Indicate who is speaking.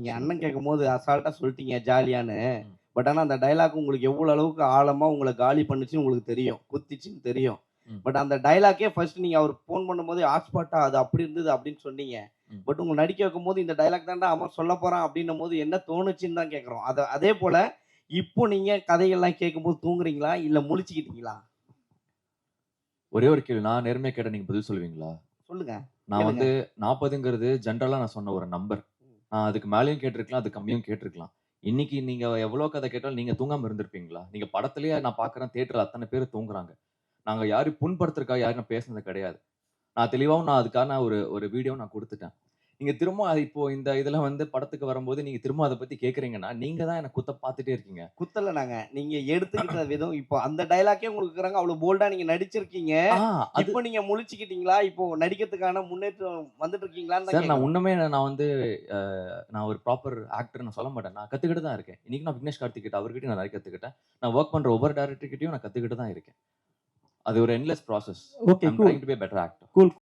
Speaker 1: நீங்க அண்ணன் கேட்கும்போது அசால்ட்டா சொல்லிட்டீங்க ஜாலியான்னு. பட் ஆனா அந்த டைலாக் உங்களுக்கு எவ்வளவு அளவுக்கு ஆழமா உங்களை காலி பண்ணுச்சுன்னு உங்களுக்கு தெரியும் குத்திச்சுன்னு தெரியும். பட் அந்த டைலாக்கே ஃபர்ஸ்ட் நீங்க அவர் ஃபோன் பண்ணும்போது ஹாட்ஸ்பாட்டா அது அப்படி இருந்தது அப்படின்னு சொன்னீங்க. பட் உங்க நடிக்க வைக்கும் போது இந்த டைலாக் தான்டா அவன் சொல்ல போறான் அப்படின்னும் போது என்ன தோணுச்சுன்னு தான் கேட்குறோம். அத அதே போல இப்போ நீங்க கதைகள்லாம் கேட்கும்போது தூங்குறீங்களா? இல்ல முழிச்சுக்கிட்டீங்களா?
Speaker 2: ஒரே ஒரு கேள்வி நான் நேர்மையா கேட்ட நீங்க பதில் சொல்லுவீங்களா?
Speaker 1: சொல்லுங்க.
Speaker 2: நான். வந்து நாற்பதுங்கிறது ஜென்ரலா நான் சொன்ன ஒரு நம்பர் அதுக்கு மேலேயும் கேட்டிருக்கலாம் அது கம்மியும் கேட்டிருக்கலாம். இன்னைக்கு நீங்க எவ்வளவு கதை கேட்டாலும் நீங்க தூங்காம இருந்திருப்பீங்களா? நீங்க படத்துலயே நான் பாக்குறேன் தேட்டர்ல அத்தனை பேர் தூங்குறாங்க. நாங்க யாரும் புண்படுத்துறதுக்காக யாரும் நான் பேசுனது கிடையாது. நான் தெளிவாகவும் நான் அதுக்கான ஒரு ஒரு வீடியோ நான் கொடுத்துட்டேன். நீங்க திரும்ப அது இப்போ இந்த இதுல வந்து படத்துக்கு வரும்போது நீங்க திரும்ப அதை பத்தி கேக்குறீங்கன்னா நீங்க தான் எனக்கு குத்த பார்த்துட்டே இருக்கீங்க.
Speaker 1: குத்தல நாங்க நீங்க எடுத்துக்கிட்ட விதம் இப்போ அந்த டைலாக்கே உங்களுக்கு இருக்கிறாங்க. அவ்வளவு போல்டா நீங்க நடிச்சிருக்கீங்க. இப்போ நீங்க முழிச்சுக்கிட்டீங்களா? இப்போ நடிக்கிறதுக்கான முன்னேற்றம் வந்துட்டு இருக்கீங்களான்னு தான்
Speaker 2: சார் நான். உண்மையே நான் வந்து நான் ஒரு ப்ராப்பர் ஆக்டர் நான் சொல்ல மாட்டேன். நான் கத்துக்கிட்டு தான் இருக்கேன். இன்னைக்கு நான் விக்னேஷ் கார்த்திக் கிட்ட அவர்கிட்ட நான் நிறைய கத்துக்கிட்டேன். நான் ஒர்க் பண்ற ஒவ்வொரு டேரக்டர் கிட்டயும் நான் கத்துக்கிட்டு தான் இருக்கேன். அது ஒரு endless process
Speaker 3: okay cool
Speaker 2: to be better actor